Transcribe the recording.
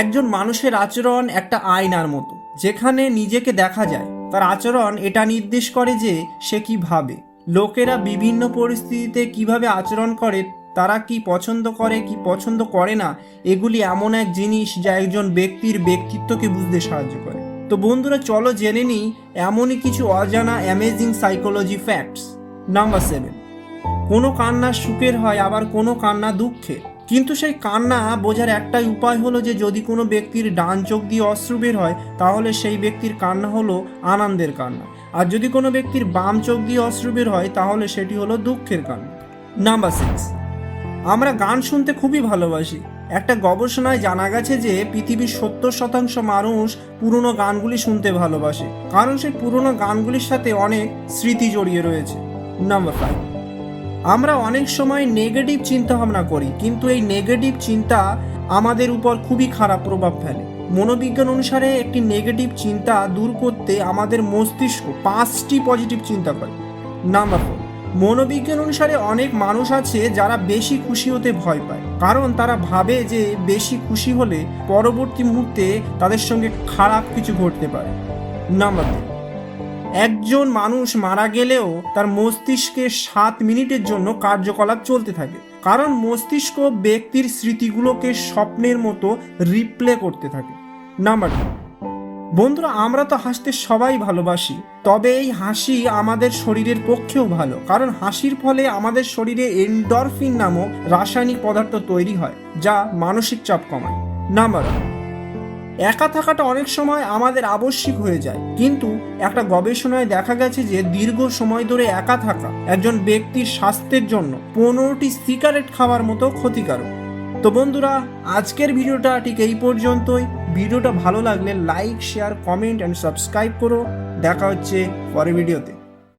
একজন মানুষের আচরণ একটা আয়নার মতো, যেখানে নিজেকে দেখা যায়। তার আচরণ এটা নির্দেশ করে যে সে কি ভাবে। লোকেরা বিভিন্ন পরিস্থিতিতে কীভাবে আচরণ করে, তারা কি পছন্দ করে, কি পছন্দ করে না, এগুলি এমন এক জিনিস যা একজন ব্যক্তির ব্যক্তিত্বকে বুঝতে সাহায্য করে। তো বন্ধুরা, চলো জেনে নিই এমনই কিছু অজানা amazing psychology facts number seven কোনো কান্না সুখের হয়, আবার কোনো কান্না দুঃখের? কিন্তু সেই কান্না বোঝার একটাই উপায় হলো যে যদি কোনো ব্যক্তির ডান চোখ দিয়ে অশ্রু বের হয়, তাহলে সেই ব্যক্তির কান্না হলো আনন্দের কান্না। আর যদি কোনো ব্যক্তির বাম চোখ দিয়ে অশ্রু বের হয়, তাহলে সেটি হলো দুঃখের কান্না। নাম্বার সিক্স আমরা গান শুনতে খুবই ভালোবাসি। একটা গবেষণায় জানা গেছে যে পৃথিবীর সত্তর শতাংশ মানুষ পুরনো গানগুলি শুনতে ভালোবাসে। কারণ সেই পুরনো গানগুলির সাথে অনেক স্মৃতি জড়িয়ে রয়েছে। নাম্বার ফাইভ আমরা অনেক সময় নেগেটিভ চিন্তা ভাবনা করি, কিন্তু এই নেগেটিভ চিন্তা আমাদের উপর খুবই খারাপ প্রভাব ফেলে। মনোবিজ্ঞান অনুসারে একটি নেগেটিভ চিন্তা দূর করতে আমাদের মস্তিষ্ক পাঁচটি পজিটিভ চিন্তা করে। নাম্বার ফোর মনোবিজ্ঞান অনুসারে অনেক মানুষ আছে যারা বেশি খুশি হতে ভয় পায়, কারণ তারা ভাবে যে বেশি খুশি হলে পরবর্তী মুহূর্তে তাদের সঙ্গে খারাপ কিছু ঘটতে পারে। নাম্বার একজন মানুষ মারা গেলেও তার মস্তিষ্কে সাত মিনিটের জন্য কার্যকলাপ চলতে থাকে। কারণ মস্তিষ্ক ব্যক্তির স্মৃতিগুলোকে স্বপ্নের মতো রিপ্লে করতে থাকে। নাম্বার টু বন্ধুরা, আমরা তো হাসতে সবাই ভালোবাসি, তবে এই হাসি আমাদের শরীরের পক্ষেও ভালো, কারণ হাসির ফলে আমাদের শরীরে এন্ডরফিন নামক রাসায়নিক পদার্থ তৈরি হয়, যা মানসিক চাপ কমায়। নাম্বার একা থাকাটা অনেক সময় আমাদের আবশ্যিক হয়ে যায়। কিন্তু একটা গবেষণায় দেখা গেছে যে দীর্ঘ সময় ধরে একা থাকা একজন ব্যক্তির স্বাস্থ্যের জন্য পনেরোটি সিগারেট খাওয়ার মতো ক্ষতিকারক। তো বন্ধুরা, আজকের ভিডিওটা ঠিক এই পর্যন্তই। ভিডিওটা ভালো লাগলে like, share, comment and subscribe করো। দেখা হচ্ছে পরের ভিডিওতে।